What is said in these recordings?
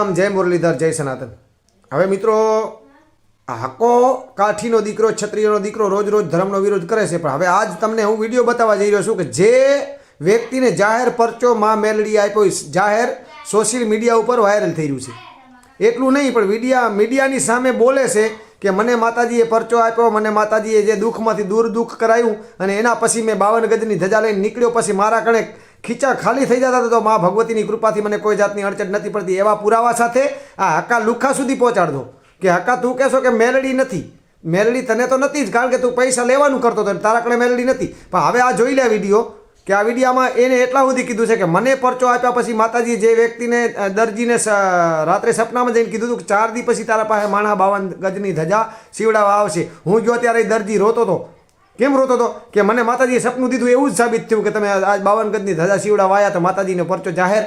રામ જય મુરલીધર, જય સનાતન. હવે મિત્રો હાકો કાઠીનો દીકરો, ક્ષત્રિયનો દીકરો રોજ રોજ ધર્મનો વિરોધ કરે છે, પણ હવે આજ તમને હું વીડિયો બતાવવા જઈ રહ્યો છું કે જે વ્યક્તિને જાહેર પરચો માં મેલડી આપ્યો જાહેર સોશિયલ મીડિયા ઉપર વાયરલ થઈ રહ્યું છે. એટલું નહીં, પણ મીડિયા, મીડિયાની સામે બોલે છે કે મને માતાજીએ પરચો આપ્યો, મને માતાજીએ જે દુઃખમાંથી દૂર દુઃખ કરાયું અને એના પછી મેં બાવન ગજની ધજા લઈને નીકળ્યો, પછી મારા કણે ખીચા ખાલી થઈ જતા તો મા ભગવતીની કૃપાથી મને કોઈ જાતની અડચણ નથી પડતી. એવા પુરાવા સાથે આ હક્કા લુખા સુધી પહોંચાડજો. કે હક્કા તું કહેશો કે મેલડી નથી. મેલડી તને તો નથી જ, કારણ કે તું પૈસા લેવાનું કરતો હતો તારા કણે મેલડી નથી. પણ હવે આ જોઈ લે વીડિયો, કે આ વિડીયામાં એને એટલા સુધી કીધું છે કે મને પરચો આપ્યા પછી માતાજી જે વ્યક્તિને દરજીને રાત્રે સપનામાં જઈને કીધું હતું કે ચાર દી પછી તારા પાસે માણા બાવન ગજની ધજા સીવડાવવા આવશે. હું ગયો ત્યારે દરજી રોતો હતો કેમ રોતો હતો કે મને માતાજીએ સપનું દીધું એવું જ સાબિત થયું કે તમે આજ બાવન ગજની ધજા સીવડાવવા વાયા તો માતાજીનો પરચો જાહેર.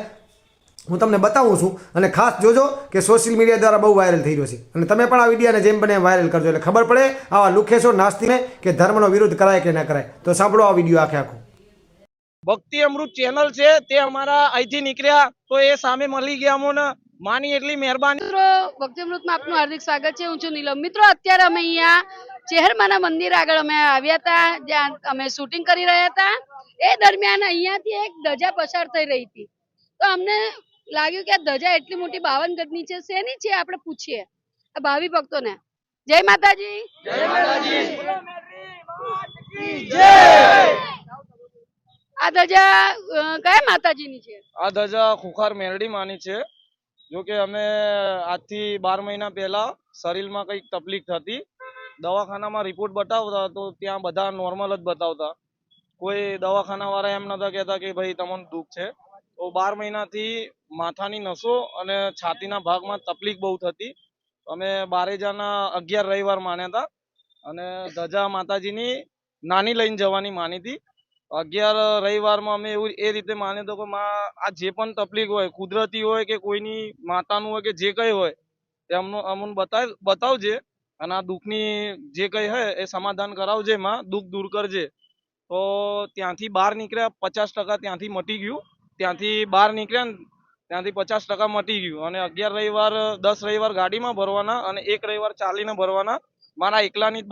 હું તમને બતાવું છું અને ખાસ જોજો કે સોશિયલ મીડિયા દ્વારા બહુ વાયરલ થઈ રહ્યો છે. અને તમે પણ આ વિડીયાને જેમ બને વાયરલ કરજો. એટલે ખબર પડે આવા લુખેશો નાસ્તીને કે ધર્મનો વિરોધ કરાય કે ના કરાય. તો સાંભળો આ વીડિયો આખે આખો. ભક્તિ અમૃત ચેનલ છે તે અમારા અહીંથી નીકળ્યા તો એ સામે મળી ગયા અમોને. માની એટલી મહેરબાની. મિત્રો ભક્તિમૃતમાં આપનું હાર્દિક સ્વાગત છે. હું છું નીલમ. મિત્રો અત્યારે અમે અહીંયા ચેહરમાના મંદિર આગળ અમે આવ્યા હતા જ્યાં અમે શૂટિંગ કરી રહ્યા હતા. એ દરમિયાન અહીંયાથી એક ધજા પસાર થઈ રહી હતી. તો અમને લાગ્યું કે આ ધજા એટલી મોટી બાવન ગજની છે શેની છે આપણે પૂછીએ. આ ભાવિ ભક્તોને. જય માતાજી. આ ધજા કયા માતાજીની છે? આ ધજા ખુખાર મેરડી માની છે. જો કે અમે આજથી બાર મહિના પહેલા શરીરમાં કંઈક તકલીફ થતી દવાખાનામાં રિપોર્ટ બતાવતા તો ત્યાં બધા નોર્મલ જ બતાવતા. કોઈ દવાખાનાવાળા એમ નતા કહેતા કે ભાઈ, તમને દુઃખ છે. તો બાર મહિનાથી માથાની નસો અને છાતીના ભાગમાં તકલીફ બહુ થતી. અમે બારે જાના અગિયાર રવિવાર માન્યા હતા અને ધજા માતાજીની નાની લઈને જવાની માની હતી. અગિયાર રવિવારમાં અમે એવું એ રીતે માન્યું તો કે માં, આ જે પણ તકલીફ હોય, કુદરતી હોય કે કોઈની માતાનું હોય કે જે કંઈ હોય, તે અમને અમને બતાવ, બતાવજે. અને આ દુઃખની જે કંઈ હોય એ સમાધાન કરાવજે, માં દુઃખ દૂર કરજે. તો ત્યાંથી બહાર નીકળ્યા, પચાસ ટકા ત્યાંથી મટી ગયું. ત્યાંથી બહાર નીકળ્યા ને ત્યાંથી પચાસ ટકા મટી ગયું. અને અગિયાર રવિવાર, દસ રવિવાર ગાડીમાં ભરવાના અને એક રવિવાર ચાલીને ભરવાના. મારા એકલાની જ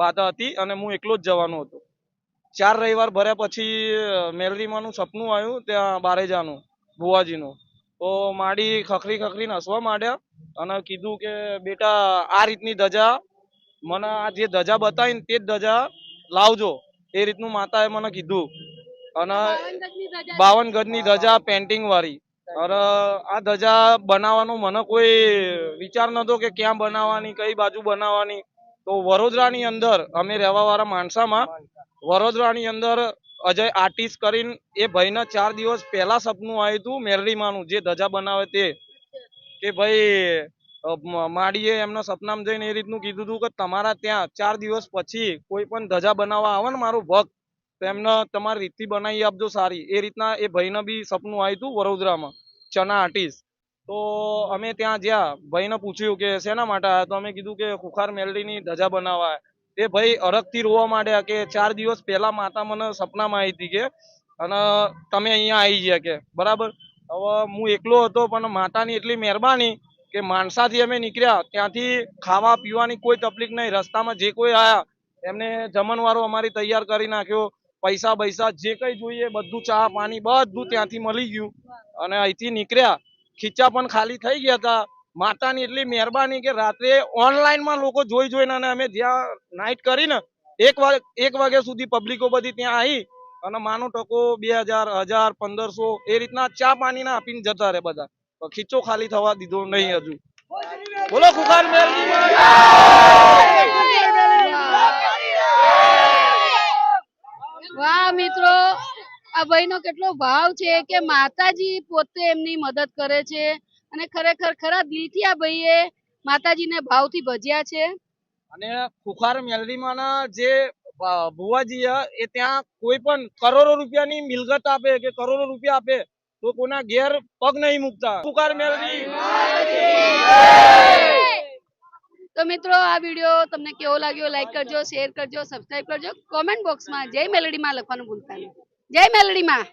બાધા હતી અને હું એકલો જ જવાનો હતો. ચાર રવિવાર ભર્યા પછી મેલરીમાંનું સપનું આવ્યું ત્યાં બારેજાનું, ભુવાજીનું. તો માડી ખખરી ખખરીને હસવા માંડ્યા. અને કીધું કે બેટા આ રીતની ધજા મને આ જે ધજા બતાવીને તે જ ધજા લાવજો. એ રીતનું માતાએ મને કીધું. અને બાવન ગજની ધજા પેન્ટિંગ વાળી અને આ ધજા બનાવવાનો મને કોઈ વિચાર નતો કે ક્યાં બનાવવાની કઈ બાજુ બનાવવાની. તો વડોદરાની અંદર અમે રહેવા વાળા માણસામાં વડોદરાની અંદર અજય આર્ટિસ્ટ કરીને એ ભાઈના ચાર દિવસ પહેલા સપનું આવ્યું હતું મેરડીમાંનું જે ધજા બનાવે તે. કે ભાઈ માડીએ એમના સપનામ જઈને એ રીતનું કીધું હતું કે તમારા ત્યાં ચાર દિવસ પછી કોઈ પણ ધજા બનાવવા આવે ને મારું ભક્ત, તો તમારી રીતથી બનાવી આપજો સારી. એ રીતના એ ભાઈને બી સપનું આવ્યું હતું વડોદરામાં, ચના આર્ટિસ્ટ. તો અમે ત્યાં જ્યાં ભાઈને પૂછ્યું કે શેના માટે આવ્યા તો અમે કીધું કે ખુખાર મેલડીની ધજા બનાવવા એ ભાઈ અરગથી રોવા માંડ્યા કે ચાર દિવસ પહેલા માતા મને સપનામાં આવી હતી કે, અને તમે અહીંયા આવી ગયા કે, બરાબર? હવે હું એકલો હતો, પણ માતાની એટલી મહેરબાની કે માણસાથી અમે નીકળ્યા. ત્યાંથી ખાવા પીવાની કોઈ તકલીફ નહીં. રસ્તામાં જે કોઈ આયા, એમને જમણવારો અમારી તૈયાર કરી નાખ્યો. પૈસા પૈસા જે કંઈ જોઈએ, બધું ચા, પાણી, બધું ત્યાંથી મળી ગયું. અને અહીંથી નીકળ્યા. ખીચા પણ ખાલી થઈ ગયા હતા. માતાની એટલી મહેરબાની કે રાત્રે ઓનલાઈનમાં લોકો જોઈ જોઈને અને અમે જ્યાં નાઇટ કરી ને એક વાગે, એક વાગ્યા સુધી પબ્લિકો બધી ત્યાં આવી અને માનો ટકો બે હજાર હજાર પંદરસો એ રીતના ચા પાણી ના આપીને જતા રહે બધા. ખીચો ખાલી થવા દીધો નહીં હજુ. બોલો ખુખાર વાહ મિત્રો આ ભાઈનો કેટલો ભાવ છે કે માતાજી પોતે એમની મદદ કરે છે અને ખરેખર ખરા દિલથી આ ભાઈએ માતાજીને ભાવથી ભજ્યા છે? અને ખુખાર મેલરીમાં જે અ, ભુવાજી હે, એ ત્યાં કોઈ પણ કરોડો રૂપિયાની મિલકત આપે કે કરોડો રૂપિયા આપે તો કોના ઘેર પગ નહીં મૂકતા. પુકાર મેલડી તો મિત્રો આ વીડિયો તમને કેવો લાગ્યો? લાઈક કરજો શેર કરજો સબસ્ક્રાઇબ કરજો. કોમેન્ટ બોક્સમાં જય મેલડીમાં લખવાનું ભૂલતા નહીં. જય મેલડીમાં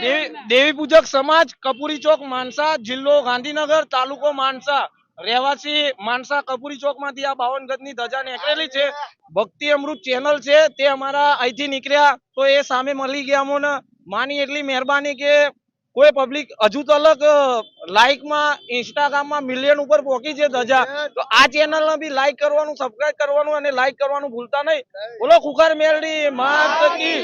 દેવી દેવી પૂજક સમાજ કપૂરી ચોક માનસા જિલ્લો ગાંધીનગર તાલુકો માનસા. રહેવાસી માનસા કપૂરી ચોકમાંથી આ બાવન ગજની ધજા નીકળેલી છે. ભક્તિ અમૃત ચેનલ છે, તે અમારા અહીંથી નીકળ્યા. તો એ સામે મળી ગયા અમોને. માની એટલી મહેરબાની કે કોઈ પબ્લિક હજુ તો અલગ લાઈકમાં ઇન્સ્ટાગ્રામમાં મિલિયન ઉપર પહોંચી છે ધજા. તો આ ચેનલ ને બી લાઈક કરવાનું સબસ્ક્રાઇબ કરવાનું અને લાઈક કરવાનું ભૂલતા નહીં. બોલો, ખુખાર મેલડી, માત કી